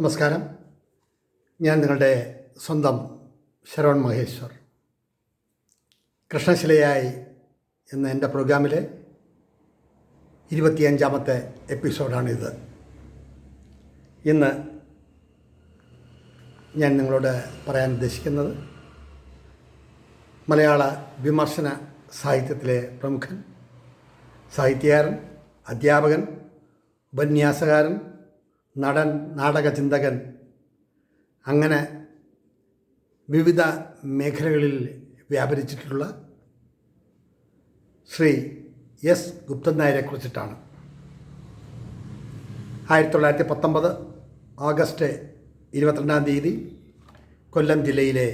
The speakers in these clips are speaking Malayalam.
നമസ്കാരം. ഞാൻ നിങ്ങളുടെ സ്വന്തം ശരവൺ മഹേശ്വർ. കൃഷ്ണശിലയായി എന്ന എന്റെ പ്രോഗ്രാമിലെ ഇരുപത്തിയഞ്ചാമത്തെ എപ്പിസോഡാണിത്. ഇന്ന് ഞാൻ നിങ്ങളോട് പറയാൻ ഉദ്ദേശിക്കുന്നത് മലയാള വിമർശന സാഹിത്യത്തിലെ പ്രമുഖൻ സാഹിത്യകാരൻ അധ്യാപകൻ ഉപന്യാസകാരൻ നടൻ നാടക ചിന്തകൻ അങ്ങനെ വിവിധ മേഖലകളിൽ വ്യാപരിച്ചിട്ടുള്ള ശ്രീ എസ്. ഗുപ്തൻ നായരെ കുറിച്ചിട്ടാണ്. ആയിരത്തി തൊള്ളായിരത്തി പത്തൊമ്പത് ഓഗസ്റ്റ് ഇരുപത്തിരണ്ടാം തീയതി കൊല്ലം ജില്ലയിലെ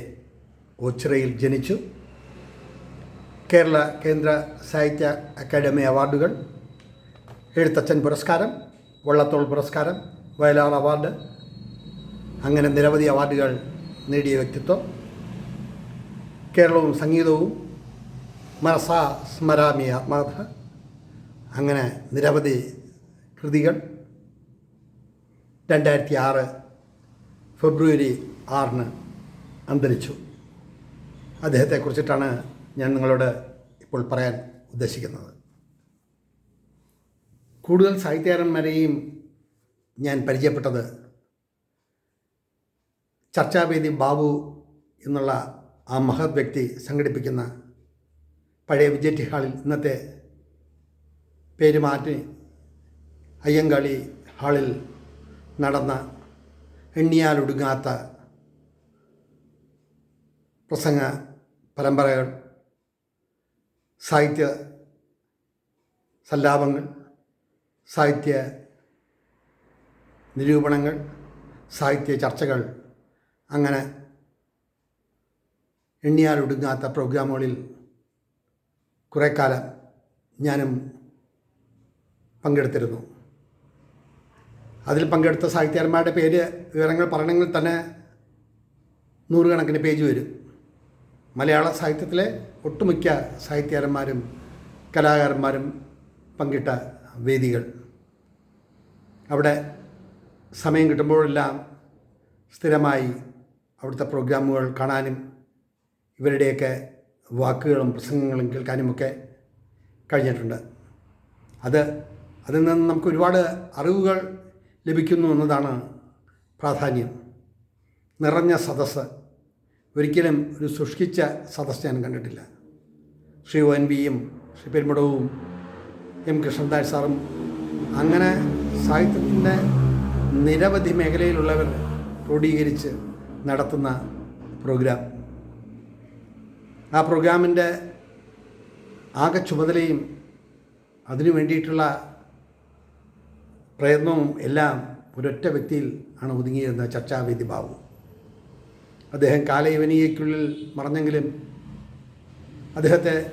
ഓച്ചിറയിൽ ജനിച്ചു. കേരള കേന്ദ്ര സാഹിത്യ അക്കാദമി അവാർഡുകൾ എഴുത്തച്ഛൻ പുരസ്കാരം വള്ളത്തോൾ പുരസ്കാരം വയലാർ അവാർഡ്. അങ്ങനെ നിരവധി അവാർഡുകൾ നേടിയ വ്യക്തിത്വം. കേരളവും സംഗീതവും മനസ സ്മരാമി ആത്മാർത്ഥ അങ്ങനെ നിരവധി കൃതികൾ. രണ്ടായിരത്തി ആറ് ഫെബ്രുവരി ആറിന് അന്തരിച്ചു. അദ്ദേഹത്തെക്കുറിച്ചിട്ടാണ് ഞാൻ നിങ്ങളോട് ഇപ്പോൾ പറയാൻ ഉദ്ദേശിക്കുന്നത്. കൂടുതൽ സാഹിത്യകാരന്മാരെയും ഞാൻ പരിചയപ്പെട്ടത് ചർച്ചാവേദി ബാബു എന്നുള്ള ആ മഹത് വ്യക്തി സംഘടിപ്പിക്കുന്ന പഴയ വിജയ് ഹാളിൽ ഇന്നത്തെ പേര് മാറ്റി അയ്യങ്കാളി ഹാളിൽ നടന്ന എണ്ണിയാലൊടുങ്ങാത്ത പ്രസംഗ പരമ്പരകൾ സാഹിത്യ സല്ലാപങ്ങൾ സാഹിത്യ നിരൂപണങ്ങൾ സാഹിത്യ ചർച്ചകൾ അങ്ങനെ എണ്ണിയാലൊടുങ്ങാത്ത പ്രോഗ്രാമുകളിൽ കുറേ കാലം ഞാനും പങ്കെടുത്തിരുന്നു. അതിൽ പങ്കെടുത്ത സാഹിത്യകാരന്മാരുടെ പേര് വിവരങ്ങൾ പറയണമെങ്കിൽ തന്നെ നൂറുകണക്കിന് പേജ് വരും. മലയാള സാഹിത്യത്തിലെ ഒട്ടുമിക്ക സാഹിത്യകാരന്മാരും കലാകാരന്മാരും പങ്കിട്ട വേദികൾ. അവിടെ സമയം കിട്ടുമ്പോഴെല്ലാം സ്ഥിരമായി അവിടുത്തെ പ്രോഗ്രാമുകൾ കാണാനും ഇവരുടെയൊക്കെ വാക്കുകളും പ്രസംഗങ്ങളും കേൾക്കാനുമൊക്കെ കഴിഞ്ഞിട്ടുണ്ട്. അത് അതിൽ നിന്ന് നമുക്ക് ഒരുപാട് അറിവുകൾ ലഭിക്കുന്നു എന്നതാണ് പ്രാധാന്യം. നിറഞ്ഞ സദസ്സ്. ഒരിക്കലും ഒരു ശുഷ്കിച്ച സദസ്സ് ഞാൻ കണ്ടിട്ടില്ല. ശ്രീ ഒ എൻ ബിയും ശ്രീ പെരുമടവും എം കൃഷ്ണദാസ് സാറും അങ്ങനെ സാഹിത്യത്തിന്റെ നിരവധി മേഖലയിലുള്ളവർ ക്രോഡീകരിച്ച് നടത്തുന്ന പ്രോഗ്രാം. ആ പ്രോഗ്രാമിന്റെ ആകെ ചുമതലയും അതിനു വേണ്ടിയിട്ടുള്ള പ്രയത്നവും എല്ലാം ഒരൊറ്റ വ്യക്തിയിൽ ആണ് ഒതുങ്ങിയിരുന്ന ചർച്ചാവേദി ബാബു. അദ്ദേഹം കാലയവനികയ്ക്കുള്ളിൽ മറഞ്ഞെങ്കിലും അദ്ദേഹത്തെ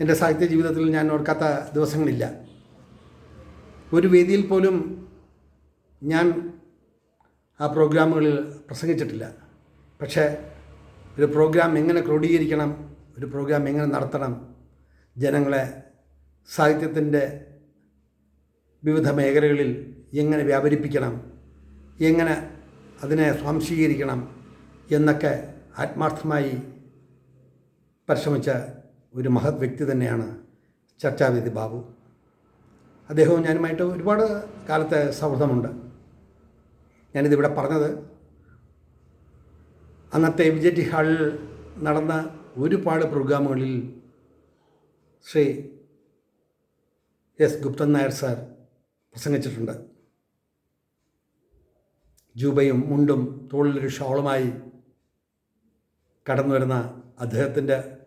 എന്റെ സാഹിത്യ ജീവിതത്തിൽ ഞാൻ ഓർക്കാത്ത ദിവസങ്ങളില്ല. ഒരു വേദിയിൽ പോലും ഞാൻ ആ പ്രോഗ്രാമുകളിൽ പ്രസംഗിച്ചിട്ടില്ല. പക്ഷേ ഒരു പ്രോഗ്രാം എങ്ങനെ ക്രോഡീകരിക്കണം ഒരു പ്രോഗ്രാം എങ്ങനെ നടത്തണം ജനങ്ങളെ സാഹിത്യത്തിന്റെ വിവിധ മേഖലകളിൽ എങ്ങനെ വ്യാപരിപ്പിക്കണം എങ്ങനെ അതിനെ സ്വാംശീകരിക്കണം എന്നൊക്കെ ആത്മാർത്ഥമായി പരിശ്രമിച്ച ഒരു മഹത് വ്യക്തി തന്നെയാണ് ചർച്ചാവേദി ബാബു. അദ്ദേഹവും ഞാനുമായിട്ട് ഒരുപാട് കാലത്തെ സൗഹൃദമുണ്ട്. ഞാനിതിവിടെ പറഞ്ഞത്. അന്നത്തെ വിജയ് ഹാളിൽ നടന്ന ഒരുപാട് പ്രോഗ്രാമുകളിൽ ശ്രീ എസ് ഗുപ്തൻ നായർ സാർ പ്രസംഗിച്ചിട്ടുണ്ട്. ജൂബയും മുണ്ടും തോളിലൊരു ഷോളുമായി കടന്നു വരുന്ന അദ്ദേഹത്തിന്റെ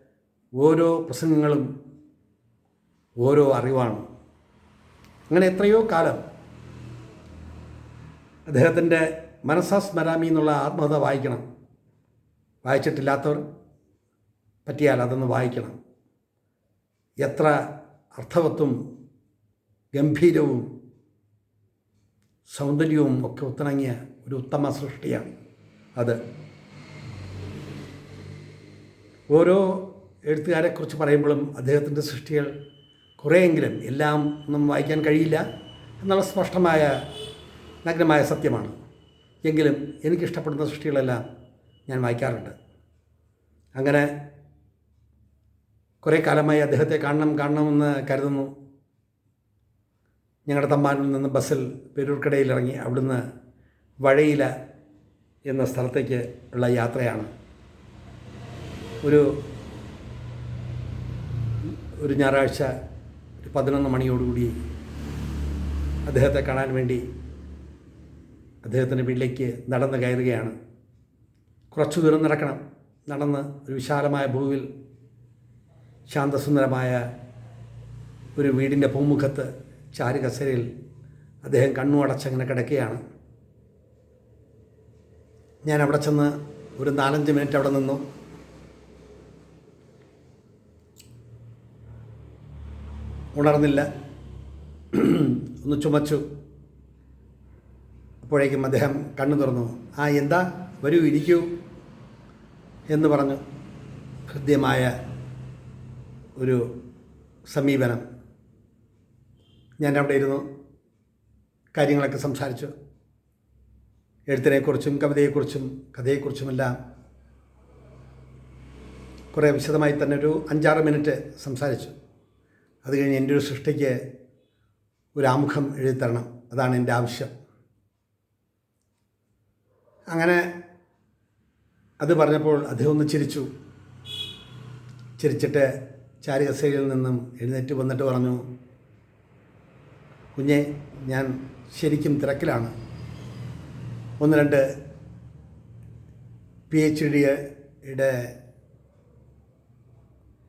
ഓരോ പ്രസംഗങ്ങളും ഓരോ അറിവാണ്. അങ്ങനെ എത്രയോ കാലം അദ്ദേഹത്തിന്റെ മനസ്സാ സ്മരാമി എന്നുള്ള ആത്മകഥ വായിക്കണം. വായിച്ചിട്ടില്ലാത്തവർ പറ്റിയാൽ അതൊന്ന് വായിക്കണം. എത്ര അർത്ഥവത്വം ഗംഭീരവും സൗന്ദര്യവും ഒക്കെ ഒത്തിണങ്ങിയ ഒരു ഉത്തമ സൃഷ്ടിയാണ് അത്. ഓരോ എഴുത്തുകാരെക്കുറിച്ച് പറയുമ്പോഴും അദ്ദേഹത്തിന്റെ സൃഷ്ടികൾ കുറേയെങ്കിലും എല്ലാം ഒന്നും വായിക്കാൻ കഴിയില്ല എന്നുള്ള സ്പഷ്ടമായ നഗ്നമായ സത്യമാണ്. എങ്കിലും എനിക്കിഷ്ടപ്പെടുന്ന സൃഷ്ടികളെല്ലാം ഞാൻ വായിക്കാറുണ്ട്. അങ്ങനെ കുറേ കാലമായി അദ്ദേഹത്തെ കാണണം കാണണമെന്ന് കരുതുന്നു. ഞങ്ങളുടെ തമ്മാനിൽ നിന്ന് ബസ്സിൽ പെരൂർക്കടയിൽ ഇറങ്ങി അവിടുന്ന് വഴയില എന്ന സ്ഥലത്തേക്ക് ഉള്ള യാത്രയാണ്. ഒരു ഒരു ഞായറാഴ്ച ഒരു പതിനൊന്ന് മണിയോടുകൂടി അദ്ദേഹത്തെ കാണാൻ വേണ്ടി അദ്ദേഹത്തിന്റെ വീട്ടിലേക്ക് നടന്ന് കയറുകയാണ്. കുറച്ചു ദൂരം നടക്കണം. നടന്ന് ഒരു വിശാലമായ ഭൂവിൽ ശാന്തസുന്ദരമായ ഒരു വീടിന്റെ പൂമുഖത്ത് ചാരുകസരയിൽ അദ്ദേഹം കണ്ണു അടച്ചങ്ങനെ കിടക്കുകയാണ്. ഞാൻ അവിടെ ചെന്ന് ഒരു നാലഞ്ച് മിനിറ്റ് അവിടെ നിന്നു. ഉണർന്നില്ല. ഒന്ന് ചുമച്ചു. അപ്പോഴേക്കും അദ്ദേഹം കണ്ണു തുറന്നു. ആ എന്താ? വരൂ ഇരിക്കൂ എന്ന് പറഞ്ഞു. ഹൃദ്യമായ ഒരു സമീപനം. ഞാൻ അവിടെ ഇരുന്നു. കാര്യങ്ങളൊക്കെ സംസാരിച്ചു. എഴുത്തിനെക്കുറിച്ചും കവിതയെക്കുറിച്ചും കഥയെക്കുറിച്ചുമെല്ലാം കുറേ വിശദമായി തന്നെ ഒരു അഞ്ചാറ് മിനിറ്റ് സംസാരിച്ചു. അത് കഴിഞ്ഞ് എന്റെ ഒരു സൃഷ്ടിക്ക് ഒരു ആമുഖം എഴുതി തരണം അതാണ് എന്റെ ആവശ്യം. അങ്ങനെ അത് പറഞ്ഞപ്പോൾ അദ്ദേഹം ഒന്ന് ചിരിച്ചു. ചിരിച്ചിട്ട് ചാരികസയിൽ നിന്നും എഴുന്നേറ്റ് വന്നിട്ട് പറഞ്ഞു കുഞ്ഞെ ഞാൻ ശരിക്കും തിരക്കിലാണ്. ഒന്ന് രണ്ട് പി എച്ച് ഡിയുടെ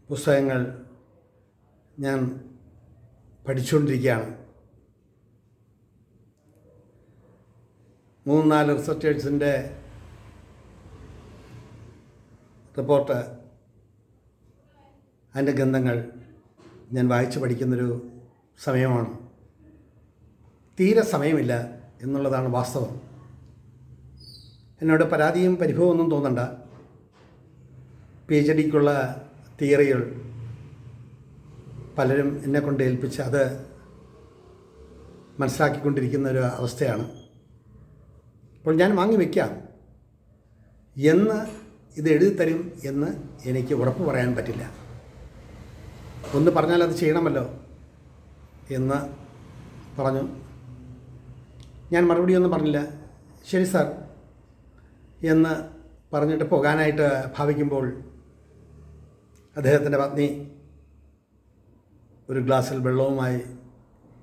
പുസ്തകങ്ങൾ ഞാൻ പഠിച്ചുകൊണ്ടിരിക്കുകയാണ്. മൂന്ന് നാല് റിസർച്ചേഴ്സിന്റെ റിപ്പോർട്ട് അതിന്റെ ഗ്രന്ഥങ്ങൾ ഞാൻ വായിച്ച് പഠിക്കുന്നൊരു സമയമാണ്. തീരെ സമയമില്ല എന്നുള്ളതാണ് വാസ്തവം. എന്നോട് പരാതിയും പരിഭവമൊന്നും തോന്നണ്ട. പി എച്ച് ഡിക്കുള്ള തിയറികൾ പലരും എന്നെ കൊണ്ട് ഏൽപ്പിച്ച് അത് മനസ്സിലാക്കിക്കൊണ്ടിരിക്കുന്ന ഒരു അവസ്ഥയാണ്. അപ്പോൾ ഞാൻ വാങ്ങി വയ്ക്കാം എന്ന് ഇത് എഴുതി തരും എന്ന് എനിക്ക് ഉറപ്പ് പറയാൻ പറ്റില്ല. ഒന്ന് പറഞ്ഞാൽ അത് ചെയ്യണമല്ലോ എന്ന് പറഞ്ഞു. ഞാൻ മറുപടി ഒന്നും പറഞ്ഞില്ല. ശരി സാർ. എന്ന് പറഞ്ഞിട്ട് പോകാനായിട്ട് ഭാവിക്കുമ്പോൾ അദ്ദേഹത്തിന്റെ പത്നി ഒരു ഗ്ലാസ്സിൽ വെള്ളവുമായി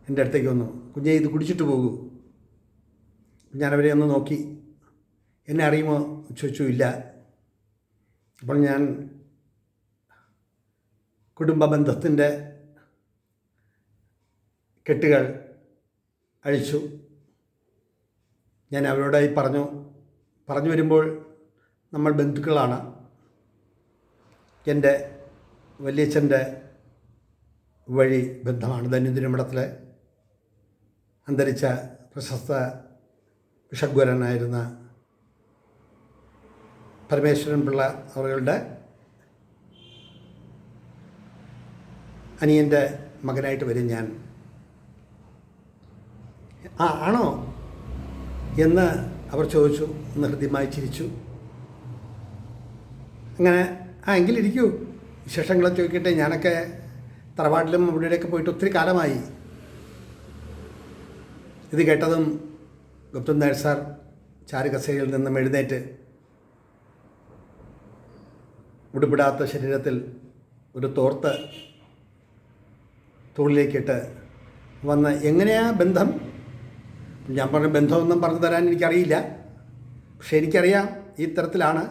എന്റെ അടുത്തേക്ക് വന്നു. കുഞ്ഞെ ഇത് കുടിച്ചിട്ട് പോകൂ. ഞാൻ അവരെ ഒന്ന് നോക്കി. എന്നെ അറിയുമോ? ചോദിച്ചു ഇല്ല. അപ്പോൾ ഞാൻ കുടുംബ ബന്ധത്തിന്റെ കെട്ടുകൾ അഴിച്ചു. ഞാൻ അവരോടായി പറഞ്ഞു പറഞ്ഞു വരുമ്പോൾ നമ്മൾ ബന്ധുക്കളാണ്. എന്റെ വലിയച്ഛന്റെ വഴി ബന്ധമാണ് ദൈനംദിന മഠത്തിലെ അന്തരിച്ച പ്രശസ്ത വിഷഗ്വരനായിരുന്ന പരമേശ്വരൻ പിള്ള അവരുടെ അനിയന്റെ മകനായിട്ട് വരും ഞാൻ. ആ ആണോ? എന്ന് അവർ ചോദിച്ചു ഒന്ന് ഹൃദ്യമായി ചിരിച്ചു. അങ്ങനെ ആ എങ്കിലിരിക്കൂ. വിശേഷങ്ങളെ ചോദിക്കട്ടെ. ഞാനൊക്കെ തറവാട്ടിലും ഇവിടെയൊക്കെ പോയിട്ട് ഒത്തിരി കാലമായി. ഇത് കേട്ടതും ഗുപ്തൻ നായർ സാർ ചാരുകസയിൽ നിന്നും എഴുന്നേറ്റ് ഉടുപിടാത്ത ശരീരത്തിൽ ഒരു തോർത്ത് തോളിലേക്കിട്ട് വന്ന് എങ്ങനെയാ ബന്ധം? ഞാൻ പറഞ്ഞ ബന്ധമൊന്നും പറഞ്ഞു തരാൻ എനിക്കറിയില്ല. പക്ഷെ എനിക്കറിയാം ഈ തരത്തിലാണ്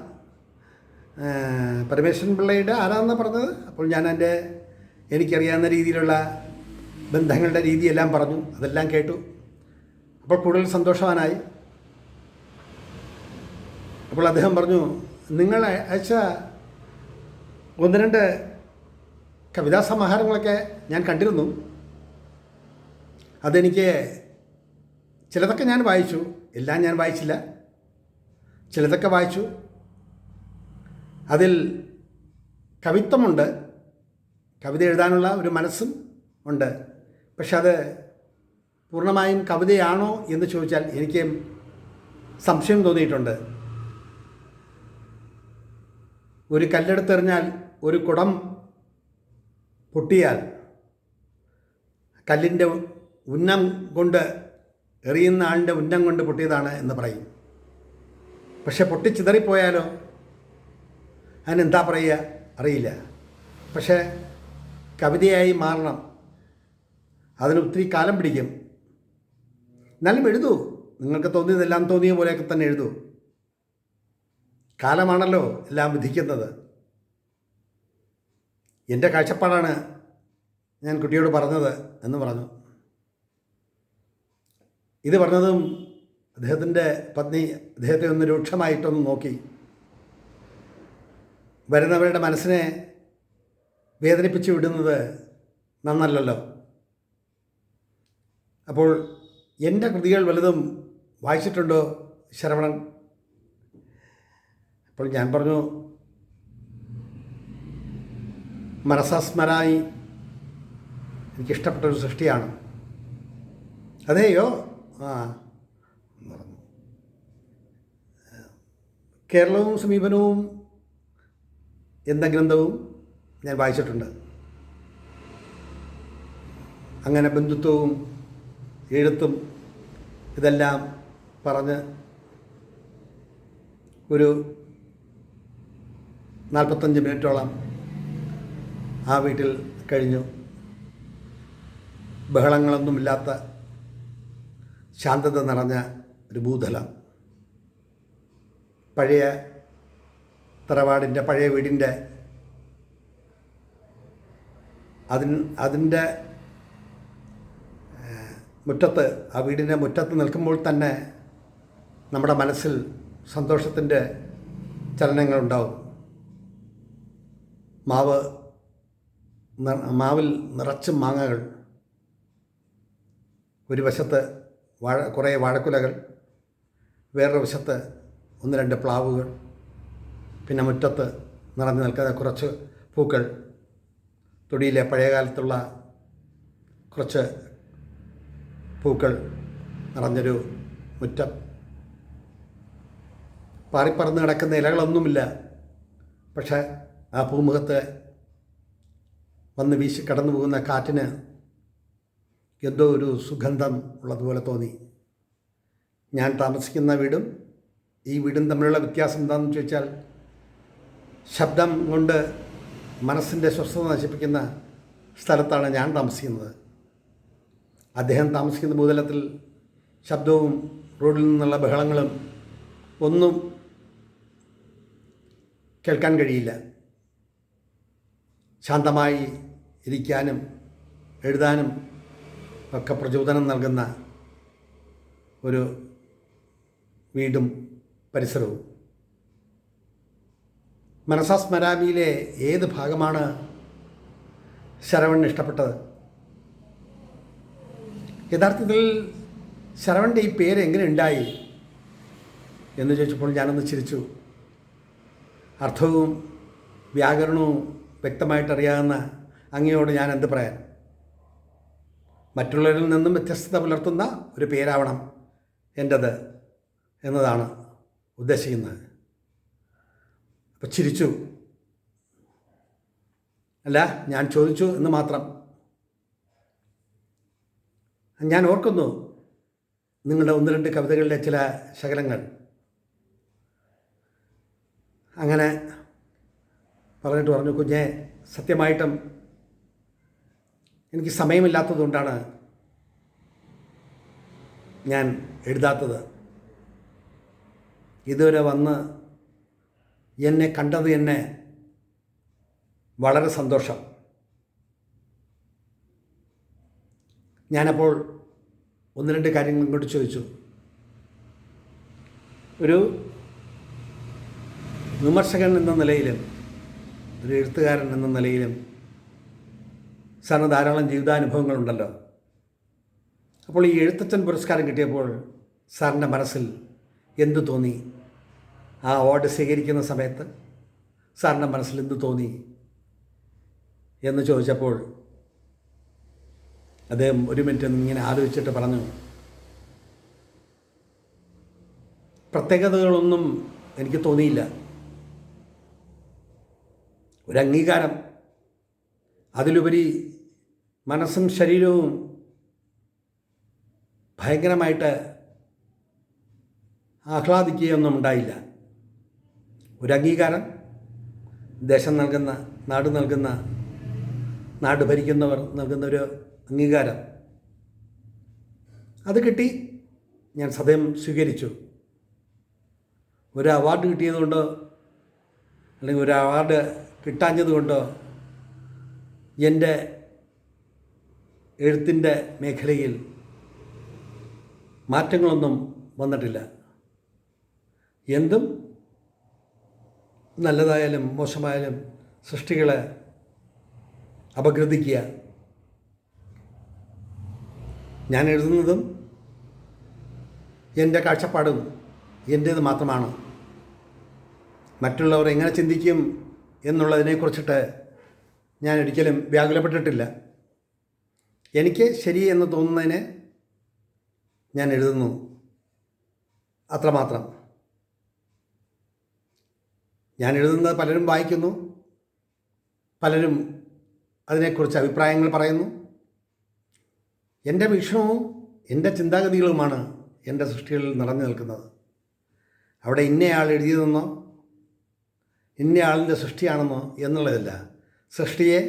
പരമേശ്വരൻ പിള്ളയുടെ ആരാണെന്ന് പറഞ്ഞത്? അപ്പോൾ ഞാൻ എന്റെ എനിക്കറിയാവുന്ന രീതിയിലുള്ള ബന്ധങ്ങളുടെ രീതിയെല്ലാം പറഞ്ഞു അതെല്ലാം കേട്ടു. അപ്പോൾ കൂടുതൽ സന്തോഷവാനായി. അപ്പോൾ അദ്ദേഹം പറഞ്ഞു നിങ്ങൾ അയച്ച ഒന്ന് രണ്ട് കവിതാ സമാഹാരങ്ങളൊക്കെ ഞാൻ കണ്ടിരുന്നു. അതെനിക്ക് ചിലതൊക്കെ ഞാൻ വായിച്ചു. എല്ലാം ഞാൻ വായിച്ചില്ല. ചിലതൊക്കെ വായിച്ചു. അതിൽ കവിത്വമുണ്ട്. കവിത എഴുതാനുള്ള ഒരു മനസ്സും ഉണ്ട്. പക്ഷെ അത് പൂർണമായും കവിതയാണോ എന്ന് ചോദിച്ചാൽ എനിക്ക് സംശയം തോന്നിയിട്ടുണ്ട്. ഒരു കല്ലെടുത്തെറിഞ്ഞാൽ ഒരു കുടം പൊട്ടിയാൽ കല്ലിന്റെ ഉന്നം കൊണ്ട് എറിയുന്ന ആളിന്റെ ഉന്നം കൊണ്ട് പൊട്ടിയതാണ് എന്ന് പറയും. പക്ഷെ പൊട്ടിച്ചിതറിപ്പോയാലോ അതിനെന്താ പറയുക? അറിയില്ല. പക്ഷേ കവിതയായി മാറണം. അതിന് ഒത്തിരി കാലം പിടിക്കും. എന്നാലും എഴുതൂ. നിങ്ങൾക്ക് തോന്നിയതെല്ലാം തോന്നിയ പോലെയൊക്കെ തന്നെ എഴുതൂ. കാലമാണല്ലോ എല്ലാം വിധിക്കുന്നത്. എന്റെ കാഴ്ചപ്പാടാണ് ഞാൻ കുട്ടിയോട് പറഞ്ഞത് എന്ന് പറഞ്ഞു. ഇത് പറഞ്ഞതും അദ്ദേഹത്തിന്റെ പത്നി അദ്ദേഹത്തെ ഒന്ന് രൂക്ഷമായിട്ടൊന്ന് നോക്കി. വരുന്നവരുടെ മനസ്സിനെ വേദനിപ്പിച്ച് വിടുന്നത് നന്നല്ലല്ലോ. അപ്പോൾ എന്റെ കൃതികൾ വലുതും വായിച്ചിട്ടുണ്ടോ ശരവണൻ? അപ്പോൾ ഞാൻ പറഞ്ഞു മനസ്സസ്മരായി എനിക്കിഷ്ടപ്പെട്ട ഒരു സൃഷ്ടിയാണ്. അതെയോ? ആ. പറഞ്ഞു. കേരളവും സമീപനവും എന്ന ഗ്രന്ഥവും ഞാൻ വായിച്ചിട്ടുണ്ട്. അങ്ങനെ ബന്ധുത്വവും എഴുത്തും ഇതെല്ലാം പറഞ്ഞ് ഒരു നാൽപ്പത്തഞ്ച് മിനിറ്റോളം ആ വീട്ടിൽ കഴിഞ്ഞു. ബഹളങ്ങളൊന്നുമില്ലാത്ത ശാന്തത നിറഞ്ഞ ഒരു ഭൂതലം. പഴയ തറവാടിന്റെ പഴയ വീടിന്റെ അതിൻ അതിന്റെ മുറ്റത്ത് ആ വീടിന്റെ മുറ്റത്ത് നിൽക്കുമ്പോൾ തന്നെ നമ്മുടെ മനസ്സിൽ സന്തോഷത്തിന്റെ ചലനങ്ങളുണ്ടാവും. മാവ് മാവിൽ നിറച്ച് മാങ്ങകൾ ഒരു വശത്ത് വാഴ കുറേ വാഴക്കുലകൾ വേറൊരു വശത്ത് ഒന്ന് രണ്ട് പ്ലാവുകൾ പിന്നെ മുറ്റത്ത് നിറഞ്ഞു നിൽക്കുന്ന കുറച്ച് പൂക്കൾ തൊടിയിലെ പഴയകാലത്തുള്ള കുറച്ച് പൂക്കൾ നിറഞ്ഞൊരു മുറ്റം. പാറിപ്പറന്ന് കിടക്കുന്ന ഇലകളൊന്നുമില്ല. പക്ഷേ ആ പൂമുഖത്ത് വന്ന് വീശി കടന്നു പോകുന്ന കാറ്റിന് എന്തോ ഒരു സുഗന്ധം ഉള്ളതുപോലെ തോന്നി. ഞാൻ താമസിക്കുന്ന വീടും ഈ വീടും തമ്മിലുള്ള വ്യത്യാസം എന്താണെന്ന് ചോദിച്ചാൽ ശബ്ദം കൊണ്ട് മനസ്സിന്റെ സ്വസ്ഥത നശിപ്പിക്കുന്ന സ്ഥലത്താണ് ഞാൻ താമസിക്കുന്നത്. അദ്ദേഹം താമസിക്കുന്ന ഭൂതലത്തിൽ ശബ്ദവും റോഡിൽ നിന്നുള്ള ബഹളങ്ങളും ഒന്നും കേൾക്കാൻ കഴിയില്ല. ശാന്തമായി ഇരിക്കാനും എഴുതാനും ഒക്കെ പ്രചോദനം നൽകുന്ന ഒരു വീടും പരിസരവും. മനസാസ്മരാമിയിലെ ഏത് ഭാഗമാണ് ശരവണ് ഇഷ്ടപ്പെട്ടത്? യഥാർത്ഥത്തിൽ ശരവണിന്റെ ഈ പേര് എങ്ങനെ ഉണ്ടായി എന്ന് ചോദിച്ചപ്പോൾ ഞാനൊന്ന് ചിരിച്ചു. അർത്ഥവും വ്യാകരണവും വ്യക്തമായിട്ടറിയാവുന്ന അങ്ങയോട് ഞാൻ എന്ത് പറയാൻ? മറ്റുള്ളവരിൽ നിന്നും വ്യത്യസ്തത പുലർത്തുന്ന ഒരു പേരാവണം എന്റത് എന്നതാണ് ഉദ്ദേശിക്കുന്നത്. അപ്പോൾ ചിരിച്ചു. അല്ല ഞാൻ ചോദിച്ചു എന്ന് മാത്രം. ഞാൻ ഓർക്കുന്നു നിങ്ങളുടെ ഒന്ന് രണ്ട് കവിതകളിലെ ചില ശകലങ്ങൾ. അങ്ങനെ പറഞ്ഞിട്ട് പറഞ്ഞു കുഞ്ഞെ സത്യമായിട്ടും എനിക്ക് സമയമില്ലാത്തതുകൊണ്ടാണ് ഞാൻ എഴുതാത്തത്. ഇതുവരെ വന്ന് എന്നെ കണ്ടത് എന്നെ വളരെ സന്തോഷം. ഞാനപ്പോൾ ഒന്ന് രണ്ട് കാര്യങ്ങൾ ഇങ്ങോട്ട് ചോദിച്ചു. ഒരു വിമർശകൻ എന്ന നിലയിലും ഒരു എഴുത്തുകാരൻ എന്ന നിലയിലും സാറിന് ധാരാളം ജീവിതാനുഭവങ്ങളുണ്ടല്ലോ. അപ്പോൾ ഈ എഴുത്തച്ഛൻ പുരസ്കാരം കിട്ടിയപ്പോൾ സാറിന്റെ മനസ്സിൽ എന്തു തോന്നി? ആ അവാർഡ് സ്വീകരിക്കുന്ന സമയത്ത് സാറിന്റെ മനസ്സിൽ എന്തു തോന്നി എന്ന് ചോദിച്ചപ്പോൾ അദ്ദേഹം ഒരു മിനിറ്റ് ഇങ്ങനെ ആലോചിച്ചിട്ട് പറഞ്ഞു. പ്രത്യേകതകളൊന്നും എനിക്ക് തോന്നിയില്ല. ഒരു അംഗീകാരം. അതിലുപരി മനസ്സും ശരീരവും ഭയങ്കരമായിട്ട് ആഹ്ലാദിക്കുകയൊന്നും ഉണ്ടായില്ല. ഒരു അംഗീകാരം. ദേശം നൽകുന്ന നാട് നൽകുന്ന നാട് ഭരിക്കുന്നവർ നൽകുന്ന ഒരു അംഗീകാരം. അത് കിട്ടി. ഞാൻ സദയം സ്വീകരിച്ചു. ഒരു അവാർഡ് കിട്ടിയതുകൊണ്ടോ അല്ലെങ്കിൽ ഒരു അവാർഡ് കിട്ടാഞ്ഞതുകൊണ്ടോ എന്റെ എഴുത്തിന്റെ മേഖലയിൽ മാറ്റങ്ങളൊന്നും വന്നിട്ടില്ല. എന്തും നല്ലതായാലും മോശമായാലും സൃഷ്ടികളെ അപഗ്രഥിക്കുക. ഞാൻ എഴുതുന്നതും എന്റെ കാഴ്ചപ്പാടും എന്റേത് മാത്രമാണ്. മറ്റുള്ളവർ എങ്ങനെ ചിന്തിക്കും എന്നുള്ളതിനെക്കുറിച്ചിട്ട് ഞാൻ ഒരിക്കലും വ്യാകുലപ്പെട്ടിട്ടില്ല. എനിക്ക് ശരി എന്ന് തോന്നുന്നതിനെ ഞാൻ എഴുതുന്നു. അത്രമാത്രം. ഞാൻ എഴുതുന്നത് പലരും വായിക്കുന്നു. പലരും അതിനെക്കുറിച്ച് അഭിപ്രായങ്ങൾ പറയുന്നു. എന്റെ വീക്ഷണവും എന്റെ ചിന്താഗതികളുമാണ് എന്റെ സൃഷ്ടികളിൽ നിറഞ്ഞു നിൽക്കുന്നത്. അവിടെ ഇന്നയാൾ എഴുതിയതെന്നോ ഇന്നയാളിന്റെ സൃഷ്ടിയാണെന്നോ എന്നുള്ളതല്ല. സൃഷ്ടിയെ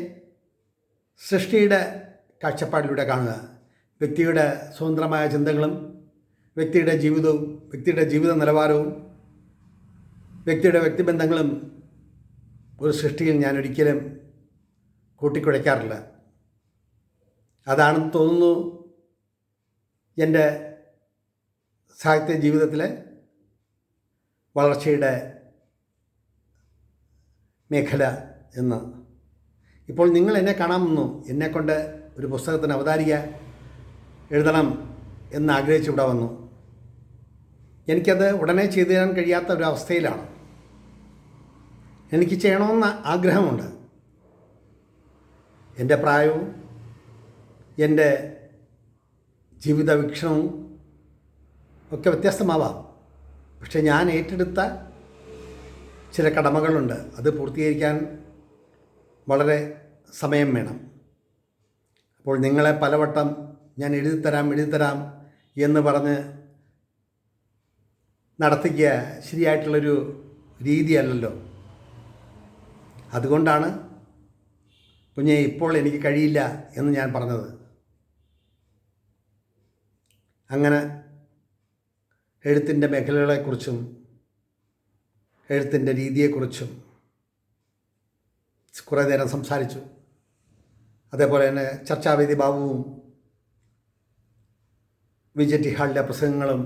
സൃഷ്ടിയുടെ കാഴ്ചപ്പാടിലൂടെ കാണുക. വ്യക്തിയുടെ സ്വതന്ത്രമായ ചിന്തകളും വ്യക്തിയുടെ ജീവിതവും വ്യക്തിയുടെ ജീവിത നിലവാരവും വ്യക്തിയുടെ വ്യക്തിബന്ധങ്ങളും ഒരു സൃഷ്ടിയിൽ ഞാൻ ഒരിക്കലും കൂട്ടിക്കുഴയ്ക്കാറില്ല. അതാണെന്ന് തോന്നുന്നു എന്റെ സാഹിത്യ ജീവിതത്തിലെ വളർച്ചയുടെ മേഖല എന്ന്. ഇപ്പോൾ നിങ്ങൾ എന്നെ കാണാമെന്നു? എന്നെക്കൊണ്ട് ഒരു പുസ്തകത്തിന് അവതാരിക എഴുതണം എന്ന് ആഗ്രഹിച്ച് ഇവിടെ വന്നു. എനിക്കത് ഉടനെ ചെയ്തു തരാൻ കഴിയാത്ത ഒരു അവസ്ഥയിലാണ്. എനിക്ക് ചെയ്യണമെന്ന് ആഗ്രഹമുണ്ട്. എന്റെ പ്രായവും എന്റെ ജീവിത വീക്ഷണവും ഒക്കെ വ്യത്യസ്തമാവാം. പക്ഷേ ഞാൻ ഏറ്റെടുത്ത ചില കടമകളുണ്ട്. അത് പൂർത്തീകരിക്കാൻ വളരെ സമയം വേണം. അപ്പോൾ നിങ്ങളെ പലവട്ടം ഞാൻ എഴുതിത്തരാം എഴുതിത്തരാം എന്ന് പറഞ്ഞ് നടത്തിക്കുക ശരിയായിട്ടുള്ളൊരു രീതിയല്ലല്ലോ. അതുകൊണ്ടാണ് കുഞ്ഞെ ഇപ്പോൾ എനിക്ക് കഴിയില്ല എന്ന് ഞാൻ പറഞ്ഞത്. അങ്ങനെ എഴുത്തിന്റെ മേഖലകളെക്കുറിച്ചും എഴുത്തിന്റെ രീതിയെക്കുറിച്ചും കുറേ നേരം സംസാരിച്ചു. അതേപോലെ തന്നെ ചർച്ചാവേദി ബാബുവും വിജയ് ഹാളിന്റെ പ്രസംഗങ്ങളും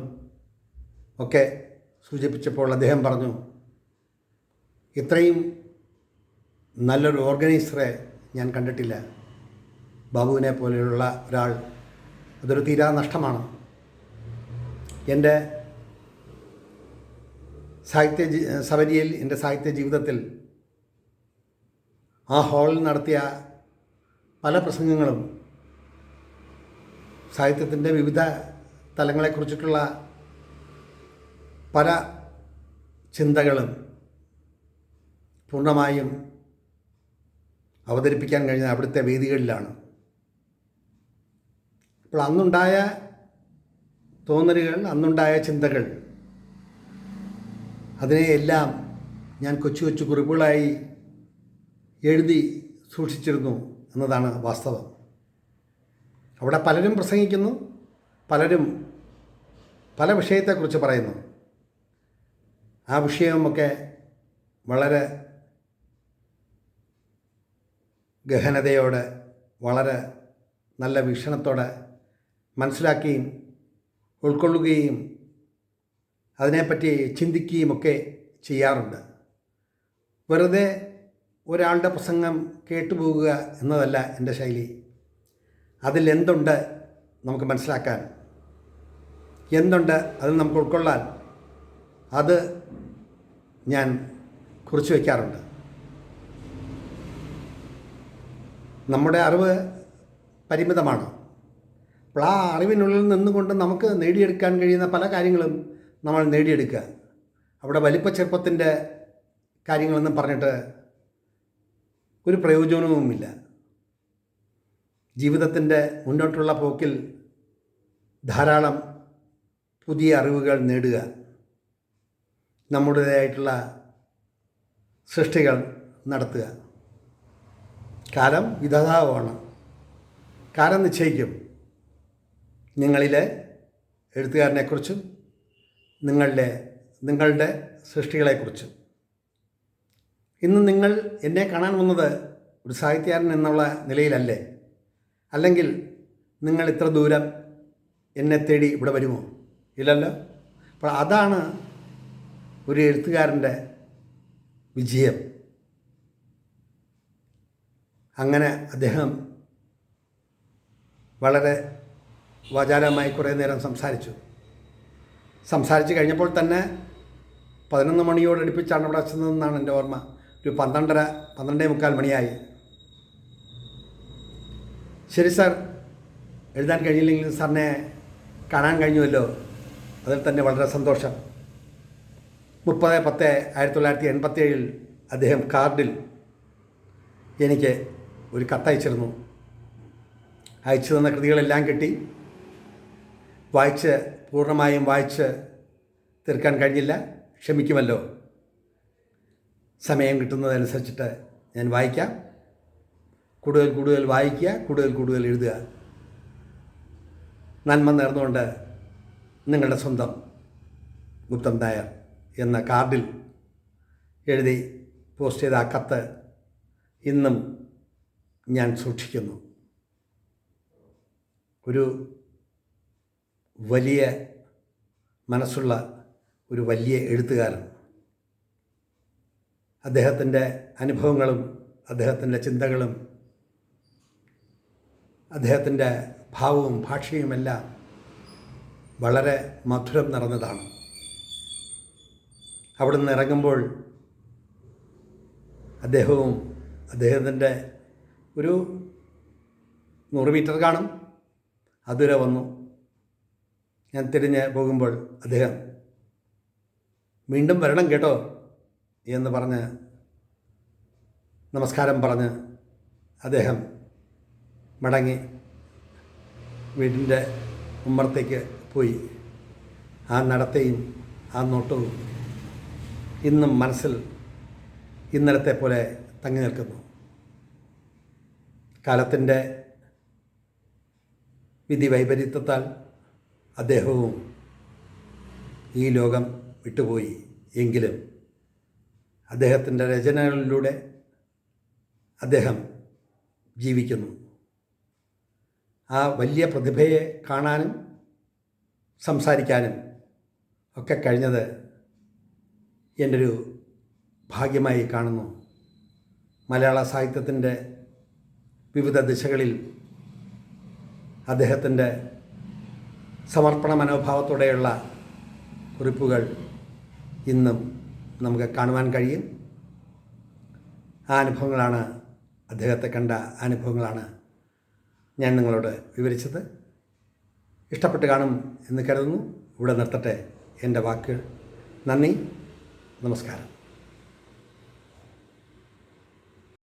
ഒക്കെ സൂചിപ്പിച്ചപ്പോൾ അദ്ദേഹം പറഞ്ഞു ഇത്രയും നല്ലൊരു ഓർഗനൈസറെ ഞാൻ കണ്ടിട്ടില്ല. ബാബുവിനെ പോലെയുള്ള ഒരാൾ അതൊരു തീരാ നഷ്ടമാണ് എന്റെ സാഹിത്യ സബരിയിൽ എന്റെ സാഹിത്യ ജീവിതത്തിൽ ആ ഹാളിൽ നടത്തിയ പല പ്രസംഗങ്ങളും സാഹിത്യത്തിന്റെ വിവിധ തലങ്ങളെക്കുറിച്ചിട്ടുള്ള പല ചിന്തകളും പൂർണമായും അവതരിപ്പിക്കാൻ കഴിഞ്ഞ അവിടുത്തെ വേദികളിലാണ്. അപ്പോൾ അന്നുണ്ടായ തോന്നലുകൾ അന്നുണ്ടായ ചിന്തകൾ. അതിനെയെല്ലാം ഞാൻ കൊച്ചു കൊച്ചു കുറിപ്പുകളായി എഴുതി സൂക്ഷിച്ചിരുന്നു എന്നതാണ് വാസ്തവം. അവിടെ പലരും പ്രസംഗിക്കുന്നു പലരും പല വിഷയത്തെക്കുറിച്ച് പറയുന്നു. ആ വിഷയമൊക്കെ വളരെ ഗഹനതയോടെ വളരെ നല്ല വീക്ഷണത്തോടെ മനസ്സിലാക്കുകയും ഉൾക്കൊള്ളുകയും അതിനെപ്പറ്റി ചിന്തിക്കുകയും ഒക്കെ ചെയ്യാറുണ്ട്. വെറുതെ ഒരാളുടെ പ്രസംഗം കേട്ടുപോകുക എന്നതല്ല എന്റെ ശൈലി. അതിൽ എന്തുണ്ട് നമുക്ക് മനസ്സിലാക്കാൻ? എന്തുണ്ട് അതിൽ നമുക്ക് ഉൾക്കൊള്ളാൻ? അത് ഞാൻ കുറിച്ച് വയ്ക്കാറുണ്ട്. നമ്മുടെ അറിവ് പരിമിതമാണ്. അപ്പോൾ ആ അറിവിനുള്ളിൽ നിന്നുകൊണ്ട് നമുക്ക് നേടിയെടുക്കാൻ കഴിയുന്ന പല കാര്യങ്ങളും നമ്മൾ നേടിയെടുക്കുക. അവിടെ വലിപ്പ ചെറുപ്പത്തിന്റെ കാര്യങ്ങളൊന്നും പറഞ്ഞിട്ട് ഒരു പ്രയോജനവുമില്ല. ജീവിതത്തിന്റെ മുന്നോട്ടുള്ള പോക്കിൽ ധാരാളം പുതിയ അറിവുകൾ നേടുക. നമ്മുടേതായിട്ടുള്ള സൃഷ്ടികൾ നടത്തുക. കാലം വിധതാവാണ്. കാലം നിശ്ചയിക്കും. നിങ്ങളിലെ എഴുത്തുകാരനെക്കുറിച്ചും നിങ്ങളുടെ നിങ്ങളുടെ സൃഷ്ടികളെക്കുറിച്ചും. ഇന്ന് നിങ്ങൾ എന്നെ കാണാൻ വന്നത് ഒരു സാഹിത്യകാരൻ എന്നുള്ള നിലയിലല്ലേ? അല്ലെങ്കിൽ നിങ്ങൾ ഇത്ര ദൂരം എന്നെ തേടി ഇവിടെ വരുമോ? ഇല്ലല്ലോ. അപ്പോൾ അതാണ് ഒരു എഴുത്തുകാരന്റെ വിജയം. അങ്ങനെ അദ്ദേഹം വളരെ വാചാലമായി കുറേ നേരം സംസാരിച്ചു. സംസാരിച്ച് കഴിഞ്ഞപ്പോൾ തന്നെ പതിനൊന്ന് മണിയോടടുപ്പിച്ചാണ് ഇവിടെ ചെന്നതെന്നാണ് എന്റെ ഓർമ്മ. ഒരു പന്ത്രണ്ടര പന്ത്രണ്ടേ മുക്കാൽ മണിയായി. ശരി സാർ എഴുതാൻ കഴിഞ്ഞില്ലെങ്കിൽ സാറിനെ കാണാൻ കഴിഞ്ഞുവല്ലോ. അതിൽ തന്നെ വളരെ സന്തോഷം. മുപ്പത് പത്ത് ആയിരത്തി തൊള്ളായിരത്തി എൺപത്തി ഏഴിൽ അദ്ദേഹം കാർഡിൽ എനിക്ക് ഒരു കത്തയച്ചിരുന്നു. അയച്ചു തന്ന കൃതികളെല്ലാം കിട്ടി. വായിച്ച് പൂർണമായും വായിച്ച് തീർക്കാൻ കഴിഞ്ഞില്ല. ക്ഷമിക്കുമല്ലോ. സമയം കിട്ടുന്നതനുസരിച്ചിട്ട് ഞാൻ വായിക്കാം. കൂടുതൽ കൂടുതൽ വായിക്കുക കൂടുതൽ കൂടുതൽ എഴുതുക. നന്മ നേർന്നുകൊണ്ട് നിങ്ങളുടെ സ്വന്തം ഗുപ്തം നായർ എന്ന കാർഡിൽ എഴുതി പോസ്റ്റ് ചെയ്ത ആ കത്ത് ഇന്നും ഞാൻ സൂക്ഷിക്കുന്നു. ഒരു വലിയ മനസ്സുള്ള ഒരു വലിയ എഴുത്തുകാരൻ. അദ്ദേഹത്തിന്റെ അനുഭവങ്ങളും അദ്ദേഹത്തിന്റെ ചിന്തകളും അദ്ദേഹത്തിന്റെ ഭാവവും ഭാഷയുമെല്ലാം വളരെ മധുരം നിറഞ്ഞതാണ്. അവിടുന്ന് ഇറങ്ങുമ്പോൾ അദ്ദേഹവും അദ്ദേഹത്തിന്റെ ഒരു നൂറ് മീറ്റർ കാണും അതുവരെ വന്നു. ഞാൻ തിരിഞ്ഞ് പോകുമ്പോൾ അദ്ദേഹം വീണ്ടും വരണം കേട്ടോ എന്ന് പറഞ്ഞ് നമസ്കാരം പറഞ്ഞ് അദ്ദേഹം മടങ്ങി വീടിന്റെ ഉമ്മറത്തേക്ക് പോയി. ആ നടത്തയും ആ നോട്ടവും ഇന്നും മനസ്സിൽ ഇന്നലത്തെ പോലെ തങ്ങി നിൽക്കുന്നു. കാലത്തിന്റെ വിധി വൈപരീത്യത്താൽ അദ്ദേഹവും ഈ ലോകം വിട്ടുപോയി എങ്കിലും അദ്ദേഹത്തിന്റെ രചനകളിലൂടെ അദ്ദേഹം ജീവിക്കുന്നു. ആ വലിയ പ്രതിഭയെ കാണാനും സംസാരിക്കാനും ഒക്കെ കഴിഞ്ഞത് എന്റെ ഒരു ഭാഗ്യമായി കാണുന്നു. മലയാള സാഹിത്യത്തിന്റെ വിവിധ ദിശകളിൽ അദ്ദേഹത്തിന്റെ സമർപ്പണ മനോഭാവത്തോടെയുള്ള കുറിപ്പുകൾ ഇന്നും നമുക്ക് കാണുവാൻ കഴിയും. ആ അനുഭവങ്ങളാണ് അദ്ദേഹത്തെ കണ്ട അനുഭവങ്ങളാണ് ഞാൻ നിങ്ങളോട് വിവരിച്ചത്. ഇഷ്ടപ്പെട്ട് കാണും എന്ന് കരുതുന്നു. ഇവിടെ നിർത്തട്ടെ എന്റെ വാക്കുകൾ. നന്ദി. നമസ്കാരം.